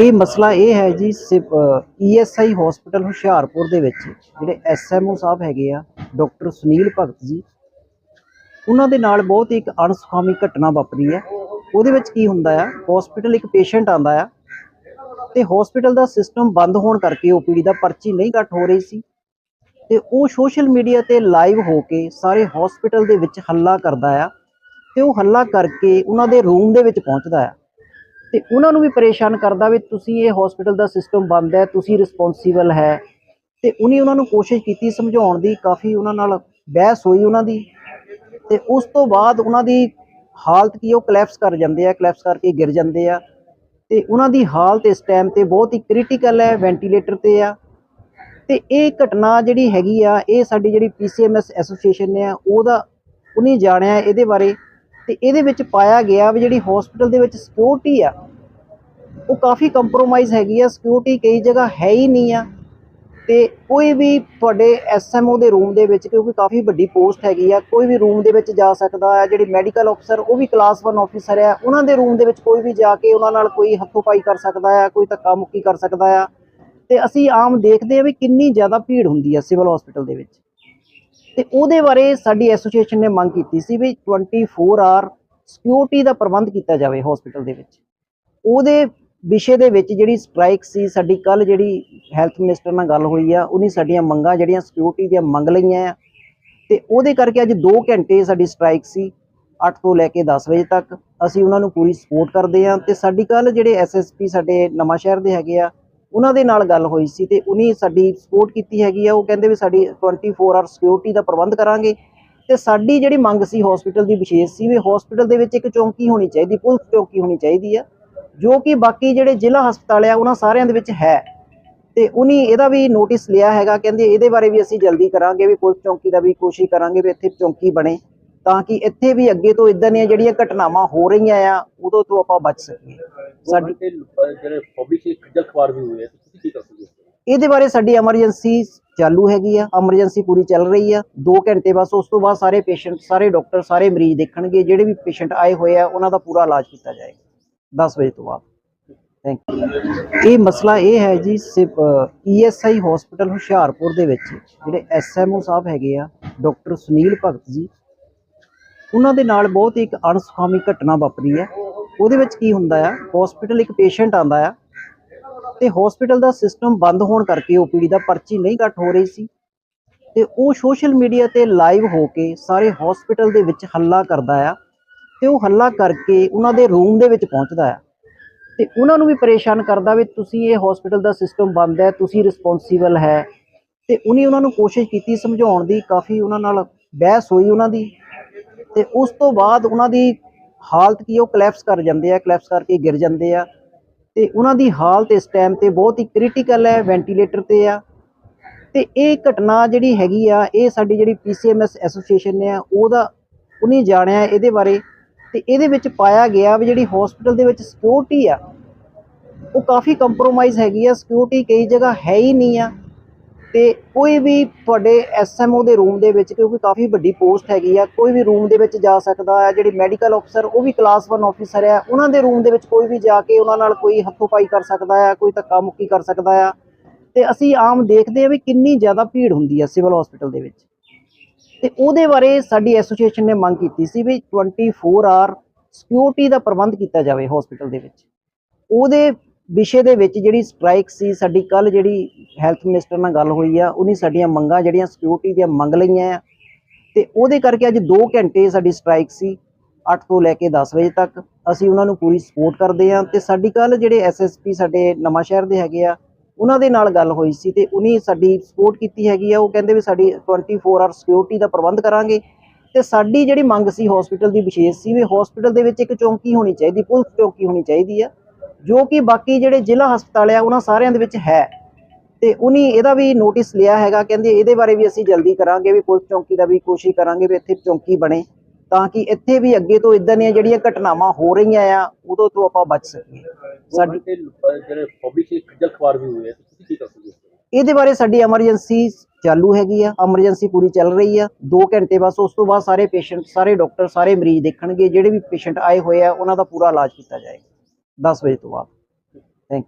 ਇਹ ਮਸਲਾ ਇਹ ਹੈ ਜੀ ਈਐਸਆਈ ਹਸਪੀਟਲ ਹੁਸ਼ਿਆਰਪੁਰ ਦੇ ਵਿੱਚ, ਜਿਹੜੇ ਐਸਐਮਓ ਸਾਹਿਬ ਹੈਗੇ ਆ, ਡਾਕਟਰ ਸੁਨੀਲ ਭਗਤ ਜੀ, ਉਹਨਾਂ ਦੇ ਨਾਲ ਬਹੁਤ ਹੀ ਇੱਕ ਅਣਸੁਖਾਵੀ ਘਟਨਾ ਵਾਪਰੀ ਹੈ। ਉਹਦੇ ਵਿੱਚ ਕੀ ਹੁੰਦਾ ਆ ਹਸਪੀਟਲ ਇੱਕ ਪੇਸ਼ੈਂਟ ਆਂਦਾ ਆ, ਤੇ ਹਸਪੀਟਲ ਦਾ ਸਿਸਟਮ ਬੰਦ ਹੋਣ ਕਰਕੇ ਓਪੀਡੀ ਦਾ ਪਰਚੀ ਨਹੀਂ ਕੱਟ ਹੋ ਰਹੀ ਸੀ, ਤੇ ਉਹ ਸੋਸ਼ਲ ਮੀਡੀਆ ਤੇ ਲਾਈਵ ਹੋ ਕੇ ਸਾਰੇ ਹਸਪੀਟਲ ਦੇ ਵਿੱਚ ਹੱਲਾ ਕਰਦਾ ਆ, ਤੇ ਉਹ ਹੱਲਾ ਕਰਕੇ ਉਹਨਾਂ ਦੇ ਰੂਮ ਦੇ ਵਿੱਚ ਪਹੁੰਚਦਾ ਆ। ਤੇ ਉਹਨਾਂ ਨੂੰ ਵੀ ਪਰੇਸ਼ਾਨ ਕਰਦਾ ਵੀ ਤੁਸੀਂ ਇਹ ਹਸਪੀਟਲ ਦਾ ਸਿਸਟਮ ਬੰਦ ਹੈ, ਤੁਸੀਂ ਰਿਸਪੌਂਸੀਬਲ ਹੈ। ਤੇ ਉਹਨੇ ਉਹਨਾਂ ਨੂੰ ਕੋਸ਼ਿਸ਼ ਕੀਤੀ ਸਮਝਾਉਣ ਦੀ, ਕਾਫੀ ਉਹਨਾਂ ਨਾਲ ਬਹਿਸ ਹੋਈ ਉਹਨਾਂ ਦੀ। ਤੇ ਉਸ ਤੋਂ ਬਾਅਦ ਉਹਨਾਂ ਦੀ ਹਾਲਤ ਕੀ ਉਹ ਕਲੈਪਸ ਕਰ ਜਾਂਦੇ ਆ ਕਲੈਪਸ ਕਰਕੇ ਗਿਰ ਜਾਂਦੇ ਆ। ਤੇ ਉਹਨਾਂ ਦੀ ਹਾਲਤ ਇਸ ਟਾਈਮ ਤੇ ਬਹੁਤ ਹੀ ਕ੍ਰਿਟੀਕਲ ਹੈ ਵੈਂਟੀਲੇਟਰ ਤੇ ਆ। ਤੇ ਇਹ ਘਟਨਾ ਜਿਹੜੀ ਹੈਗੀ ਆ, ਇਹ ਸਾਡੀ ਜਿਹੜੀ ਪੀਸੀਐਮਐਸ ਐਸੋਸੀਏਸ਼ਨ ਨੇ ਆ, ਉਹਦਾ ਉਹਨੇ ਜਾਣਿਆ ਇਹਦੇ ਬਾਰੇ। ਤੇ ਇਹਦੇ ਵਿੱਚ ਪਾਇਆ ਗਿਆ ਵੀ ਜਿਹੜੀ ਹਸਪੀਟਲ ਦੇ ਵਿੱਚ ਸਿਕਿਉਰਿਟੀ ਆ, ਉਹ ਕਾਫੀ ਕੰਪਰੋਮਾਈਜ਼ ਹੈਗੀ ਆ। ਸਿਕਿਉਰਿਟੀ ਕਈ ਜਗ੍ਹਾ ਹੈ ਹੀ ਨਹੀਂ ਆ। ਤੇ ਕੋਈ ਵੀ ਤੁਹਾਡੇ ਐਸਐਮਓ ਦੇ ਰੂਮ ਦੇ ਵਿੱਚ, ਕਿਉਂਕਿ ਕਾਫੀ ਵੱਡੀ ਪੋਸਟ ਹੈਗੀ ਆ, ਕੋਈ ਵੀ ਰੂਮ ਦੇ ਵਿੱਚ ਜਾ ਸਕਦਾ ਹੈ ਜਿਹੜੀ ਮੈਡੀਕਲ ਅਫਸਰ ਉਹ ਵੀ ਕਲਾਸ 1 ਆਫੀਸਰ ਹੈ ਉਹਨਾਂ ਦੇ ਰੂਮ ਦੇ ਵਿੱਚ ਕੋਈ ਵੀ ਜਾ ਕੇ ਉਹਨਾਂ ਨਾਲ ਕੋਈ ਹੱਥੋਂ-ਪਾਈ ਕਰ ਸਕਦਾ ਆ, ਕੋਈ ਧੱਕਾ ਮੁੱਕੀ ਕਰ ਸਕਦਾ ਆ। ਤੇ ਅਸੀਂ ਆਮ ਦੇਖਦੇ ਆ ਵੀ ਕਿੰਨੀ ਜ਼ਿਆਦਾ ਭੀੜ ਹੁੰਦੀ ਹੈ ਸਿਵਲ ਹਸਪੀਟਲ ਦੇ ਵਿੱਚ। ਤੇ ਉਹਦੇ ਬਾਰੇ ਸਾਡੀ ਐਸੋਸੀਏਸ਼ਨ ਨੇ ਮੰਗ ਕੀਤੀ ਸੀ ਵੀ 24 ਆਰ ਸਿਕਿਉਰਿਟੀ ਦਾ ਪ੍ਰਬੰਧ ਕੀਤਾ ਜਾਵੇ ਹਸਪੀਟਲ ਦੇ ਵਿੱਚ। ਉਹਦੇ ਵਿਸ਼ੇ ਦੇ ਵਿੱਚ ਜਿਹੜੀ ਸਟ੍ਰਾਈਕ ਸੀ, ਸਾਡੀ ਕੱਲ ਜਿਹੜੀ ਹੈਲਥ ਮਿਨਿਸਟਰ ਨਾਲ ਗੱਲ ਹੋਈ ਆ, ਉਹਨੇ ਸਾਡੀਆਂ ਮੰਗਾਂ ਜਿਹੜੀਆਂ ਸਿਕਿਉਰਿਟੀ ਦੀਆਂ ਮੰਗ ਲਈਆਂ ਆ। ਤੇ ਉਹਦੇ ਕਰਕੇ ਅੱਜ 2 ਘੰਟੇ ਸਾਡੀ ਸਟ੍ਰਾਈਕ ਸੀ 8 ਤੋਂ ਲੈ ਕੇ 10 ਵਜੇ ਤੱਕ। ਅਸੀਂ ਉਹਨਾਂ ਨੂੰ ਪੂਰੀ ਸਪੋਰਟ ਕਰਦੇ ਆ ਤੇ ਸਾਡੀ ਕੱਲ ਜਿਹੜੇ ਐਸਐਸਪੀ ਸਾਡੇ ਨਵਾਂ ਸ਼ਹਿਰ ਦੇ ਹੈਗੇ ਆ ਉਹਨਾਂ ਦੇ ਨਾਲ ਗੱਲ ਹੋਈ ਸੀ ਤੇ ਉਹਨੇ ਸਾਡੀ ਸਪੋਰਟ ਕੀਤੀ ਹੈਗੀ ਆ। ਉਹ ਕਹਿੰਦੇ ਵੀ ਸਾਡੀ 24 ਆਵਰ ਸਿਕਿਉਰਿਟੀ ਦਾ ਪ੍ਰਬੰਧ ਕਰਾਂਗੇ। ਤੇ ਸਾਡੀ ਜਿਹੜੀ ਮੰਗ ਸੀ ਹਸਪੀਟਲ ਦੀ ਵਿਸ਼ੇਸ਼ ਸੀ ਵੀ ਹਸਪੀਟਲ ਦੇ ਵਿੱਚ ਇੱਕ ਚੌਂਕੀ ਹੋਣੀ ਚਾਹੀਦੀ, ਪੁਲਿਸ ਚੌਂਕੀ ਹੋਣੀ ਚਾਹੀਦੀ ਆ, ਜੋ ਕਿ ਬਾਕੀ ਜਿਹੜੇ ਜ਼ਿਲ੍ਹਾ ਹਸਪਤਾਲ ਆ, ਉਹਨਾਂ ਸਾਰਿਆਂ ਦੇ ਵਿੱਚ ਹੈ। ਤੇ ਉਹਨੇ ਇਹਦਾ ਵੀ ਨੋਟਿਸ ਲਿਆ ਹੈਗਾ, ਕਹਿੰਦੇ ਇਹਦੇ ਬਾਰੇ ਵੀ ਅਸੀਂ ਜਲਦੀ ਕਰਾਂਗੇ ਵੀ ਪੁਲਿਸ ਚੌਂਕੀ ਦਾ ਵੀ ਕੋਸ਼ਿਸ਼ ਕਰਾਂਗੇ ਵੀ ਇੱਥੇ ਚੌਂਕੀ ਬਣੇ। ਤਾਂ ਕਿ ਇੱਥੇ ਵੀ ਅੱਗੇ ਤੋਂ ਇਦਾਂ ਦੀਆਂ ਜਿਹੜੀਆਂ ਘਟਨਾਵਾਂ ਹੋ ਰਹੀਆਂ ਆ ਉਦੋਂ ਤੋਂ ਆਪਾਂ ਬਚ ਸਕੀਏ। ਸਾਡੀ ਜਿਹੜੇ ਪਬਲਿਕ ਖੱਜਲ ਖਵਾਰ ਵੀ ਹੋਈ ਹੈ ਤੁਸੀਂ ਕੀ ਕਰ ਸਕਦੇ ਇਹਦੇ ਬਾਰੇ ਸਾਡੀ ਐਮਰਜੈਂਸੀ ਚਾਲੂ ਹੈਗੀ ਆ ਐਮਰਜੈਂਸੀ ਪੂਰੀ ਚੱਲ ਰਹੀ ਆ। 2 ਘੰਟੇ ਬਸ ਉਸ ਤੋਂ ਬਾਅਦ ਸਾਰੇ ਪੇਸ਼ੈਂਟ ਸਾਰੇ ਡਾਕਟਰ ਸਾਰੇ ਮਰੀਜ਼ ਦੇਖਣਗੇ ਜਿਹੜੇ ਵੀ ਪੇਸ਼ੈਂਟ ਆਏ ਹੋਏ ਆ ਉਹਨਾਂ ਦਾ ਪੂਰਾ ਇਲਾਜ ਕੀਤਾ ਜਾਏਗਾ। 10 ਵਜੇ ਤੋਂ ਬਾਅਦ। ਥੈਂਕ ਯੂ ਇਹ ਮਸਲਾ ਇਹ ਹੈ ਜੀ ਈਐਸਆਈ ਹਸਪੀਟਲ ਹੁਸ਼ਿਆਰਪੁਰ ਦੇ ਵਿੱਚ ਜਿਹੜੇ ਐਸਐਮਓ ਸਾਹਿਬ ਹੈਗੇ ਆ ਡਾਕਟਰ ਸੁਨੀਲ ਭਗਤ ਜੀ ਉਹਨਾਂ ਦੇ ਨਾਲ ਬਹੁਤ ਹੀ ਇੱਕ ਅਣਸੁਖਾਵੀ ਘਟਨਾ ਵਾਪਰੀ ਹੈ। ਉਹਦੇ ਵਿੱਚ ਕੀ ਹੁੰਦਾ ਆ? ਹਸਪੀਟਲ ਇੱਕ ਪੇਸ਼ੈਂਟ ਆਂਦਾ ਆ ਤੇ ਹਸਪੀਟਲ ਦਾ ਸਿਸਟਮ ਬੰਦ ਹੋਣ ਕਰਕੇ ਓਪੀਡੀ ਦਾ ਪਰਚੀ ਨਹੀਂ ਕੱਟ ਹੋ ਰਹੀ ਸੀ ਤੇ ਉਹ ਸੋਸ਼ਲ ਮੀਡੀਆ ਤੇ ਲਾਈਵ ਹੋ ਕੇ ਸਾਰੇ ਹਸਪੀਟਲ ਦੇ ਵਿੱਚ ਹੱਲਾ ਕਰਦਾ ਆ ਤੇ ਉਹ ਹੱਲਾ ਕਰਕੇ ਉਹਨਾਂ ਦੇ ਰੂਮ ਦੇ ਵਿੱਚ ਪਹੁੰਚਦਾ ਆ। ਤੇ ਉਹਨਾਂ ਨੂੰ ਵੀ ਪਰੇਸ਼ਾਨ ਕਰਦਾ ਵੀ ਤੁਸੀਂ ਇਹ ਹਸਪੀਟਲ ਦਾ ਸਿਸਟਮ ਬੰਦ ਹੈ, ਤੁਸੀਂ ਰਿਸਪੌਂਸੀਬਲ ਹੈ। ਤੇ ਉਹਨੇ ਉਹਨਾਂ ਨੂੰ ਕੋਸ਼ਿਸ਼ ਕੀਤੀ ਸਮਝਾਉਣ ਦੀ, ਕਾਫੀ ਉਹਨਾਂ ਨਾਲ ਬਹਿਸ ਹੋਈ ਉਹਨਾਂ ਦੀ। ਤੇ ਉਸ ਤੋਂ ਬਾਅਦ ਉਹਨਾਂ ਦੀ ਹਾਲਤ ਕੀ ਉਹ ਕਲੈਪਸ ਕਰ ਜਾਂਦੇ ਆ ਕਲੈਪਸ ਕਰਕੇ ਗਿਰ ਜਾਂਦੇ ਆ। ਤੇ ਉਹਨਾਂ ਦੀ ਹਾਲਤ ਇਸ ਟਾਈਮ ਤੇ ਬਹੁਤ ਹੀ ਕ੍ਰਿਟੀਕਲ ਹੈ ਵੈਂਟੀਲੇਟਰ ਤੇ ਆ। ਤੇ ਇਹ ਘਟਨਾ ਜਿਹੜੀ ਹੈਗੀ ਆ, ਇਹ ਸਾਡੀ ਜਿਹੜੀ ਪੀਸੀਐਮਐਸ ਐਸੋਸੀਏਸ਼ਨ ਨੇ ਆ, ਉਹਦਾ ਉਹਨੇ ਜਾਣਿਆ ਇਹਦੇ ਬਾਰੇ। ਤੇ ਇਹਦੇ ਵਿੱਚ ਪਾਇਆ ਗਿਆ ਵੀ ਜਿਹੜੀ ਹਸਪੀਟਲ ਦੇ ਵਿੱਚ ਸਿਕਿਉਰਿਟੀ ਆ, ਉਹ ਕਾਫੀ ਕੰਪਰੋਮਾਈਜ਼ ਹੈਗੀ ਆ। ਸਿਕਿਉਰਿਟੀ ਕਈ ਜਗ੍ਹਾ ਹੈ ਹੀ ਨਹੀਂ ਆ। ਤੇ ਕੋਈ ਵੀ ਤੁਹਾਡੇ ਐਸਐਮਓ ਦੇ ਰੂਮ ਦੇ ਵਿੱਚ, ਕਿਉਂਕਿ ਕਾਫੀ ਵੱਡੀ ਪੋਸਟ ਹੈਗੀ ਆ, ਕੋਈ ਵੀ ਰੂਮ ਦੇ ਵਿੱਚ ਜਾ ਸਕਦਾ ਹੈ ਜਿਹੜੀ ਮੈਡੀਕਲ ਅਫਸਰ ਉਹ ਵੀ ਕਲਾਸ 1 ਆਫੀਸਰ ਹੈ ਉਹਨਾਂ ਦੇ ਰੂਮ ਦੇ ਵਿੱਚ ਕੋਈ ਵੀ ਜਾ ਕੇ ਉਹਨਾਂ ਨਾਲ ਕੋਈ ਹੱਥੋਂ-ਪਾਈ ਕਰ ਸਕਦਾ ਆ, ਕੋਈ ਧੱਕਾ ਮੁੱਕੀ ਕਰ ਸਕਦਾ ਆ। ਤੇ ਅਸੀਂ ਆਮ ਦੇਖਦੇ ਆ ਵੀ ਕਿੰਨੀ ਜ਼ਿਆਦਾ ਭੀੜ ਹੁੰਦੀ ਹੈ ਸਿਵਲ ਹਸਪੀਟਲ ਦੇ ਵਿੱਚ। ਤੇ ਉਹਦੇ ਬਾਰੇ ਸਾਡੀ ਐਸੋਸੀਏਸ਼ਨ ਨੇ ਮੰਗ ਕੀਤੀ ਸੀ ਵੀ 24 ਆਰ ਸਿਕਿਉਰਿਟੀ ਦਾ ਪ੍ਰਬੰਧ ਕੀਤਾ ਜਾਵੇ ਹਸਪੀਟਲ ਦੇ ਵਿੱਚ। ਉਹਦੇ ਵਿਸ਼ੇ ਦੇ ਵਿੱਚ ਜਿਹੜੀ ਸਟ੍ਰਾਈਕ ਸੀ, ਸਾਡੀ ਕੱਲ ਜਿਹੜੀ ਹੈਲਥ ਮਿਨਿਸਟਰ ਨਾਲ ਗੱਲ ਹੋਈ ਆ, ਉਹਨੇ ਸਾਡੀਆਂ ਮੰਗਾਂ ਜਿਹੜੀਆਂ ਸਿਕਿਉਰਿਟੀ ਦੀਆਂ ਮੰਗ ਲਈਆਂ ਆ। ਤੇ ਉਹਦੇ ਕਰਕੇ ਅੱਜ 2 ਘੰਟੇ ਸਾਡੀ ਸਟ੍ਰਾਈਕ ਸੀ 8 ਤੋਂ ਲੈ ਕੇ 10 ਵਜੇ ਤੱਕ। ਅਸੀਂ ਉਹਨਾਂ ਨੂੰ ਪੂਰੀ ਸਪੋਰਟ ਕਰਦੇ ਆ ਤੇ ਸਾਡੀ ਕੱਲ ਜਿਹੜੇ ਐਸਐਸਪੀ ਸਾਡੇ ਨਵਾਂ ਸ਼ਹਿਰ ਦੇ ਹੈਗੇ ਆ, ਉਹਨਾਂ ਦੇ ਨਾਲ ਗੱਲ ਹੋਈ ਸੀ ਤੇ ਉਹਨੇ ਸਾਡੀ ਸਪੋਰਟ ਕੀਤੀ ਹੈਗੀ ਆ। ਉਹ ਕਹਿੰਦੇ ਵੀ ਸਾਡੀ 24 ਆਵਰ ਸਿਕਿਉਰਿਟੀ ਦਾ ਪ੍ਰਬੰਧ ਕਰਾਂਗੇ। ਤੇ ਸਾਡੀ ਜਿਹੜੀ ਮੰਗ ਸੀ ਹਸਪੀਟਲ ਦੀ ਵਿਸ਼ੇਸ਼ ਸੀ ਵੀ ਹਸਪੀਟਲ ਦੇ ਵਿੱਚ ਇੱਕ ਚੌਂਕੀ ਹੋਣੀ ਚਾਹੀਦੀ, ਪੁਲਿਸ ਚੌਂਕੀ ਹੋਣੀ ਚਾਹੀਦੀ ਆ। ਜੋ ਕਿ ਬਾਕੀ ਜਿਹੜੇ ਜ਼ਿਲ੍ਹਾ ਹਸਪਤਾਲ ਆ ਉਹਨਾਂ ਸਾਰਿਆਂ ਦੇ ਵਿੱਚ ਹੈ। ਤੇ ਉਹਨੇ ਇਹਦਾ ਵੀ ਨੋਟਿਸ ਲਿਆ ਹੈਗਾ ਕਹਿੰਦੇ ਇਹਦੇ ਬਾਰੇ ਵੀ ਅਸੀਂ ਜਲਦੀ ਕਰਾਂਗੇ ਵੀ ਪੁਲਿਸ ਚੌਂਕੀ ਦਾ ਵੀ ਕੋਸ਼ਿਸ਼ ਕਰਾਂਗੇ ਵੀ ਇੱਥੇ ਚੌਂਕੀ ਬਣੇ ਤਾਂ ਕਿ ਇੱਥੇ ਵੀ ਅੱਗੇ ਤੋਂ ਇਦਾਂ ਦੀਆਂ ਜਿਹੜੀਆਂ ਘਟਨਾਵਾਂ ਹੋ ਰਹੀਆਂ ਆ ਉਦੋਂ ਤੋਂ ਆਪਾਂ ਬਚ ਸਕੀਏ। ਸਾਡੀ ਸਾਡੇ ਜਿਹੜੇ ਪਬਲਿਕ ਇੱਕ ਖੱਜਲ ਖਵਾਰ ਵੀ ਹੋਈ ਹੈ ਤੁਸੀਂ ਕੀ ਕਰ ਸਕਦੇ ਹੋ? ਇਹਦੇ ਬਾਰੇ ਸਾਡੀ ਐਮਰਜੈਂਸੀ ਚਾਲੂ ਹੈਗੀ ਆ ਐਮਰਜੈਂਸੀ ਪੂਰੀ ਚੱਲ ਰਹੀ ਆ। 2 ਘੰਟੇ ਬਸ ਉਸ ਤੋਂ ਬਾਅਦ ਸਾਰੇ ਪੇਸ਼ੈਂਟ ਸਾਰੇ ਡਾਕਟਰ ਸਾਰੇ ਮਰੀਜ਼ ਦੇਖਣਗੇ ਜਿਹੜੇ ਵੀ ਪੇਸ਼ੈਂਟ ਆਏ ਹੋਏ ਆ ਉਹਨਾਂ ਦਾ ਪੂਰਾ ਇਲਾਜ ਕੀਤਾ ਜਾਏਗਾ। 10 ਵਜੇ ਤੋਂ ਬਾਅਦ ਥੈਂਕ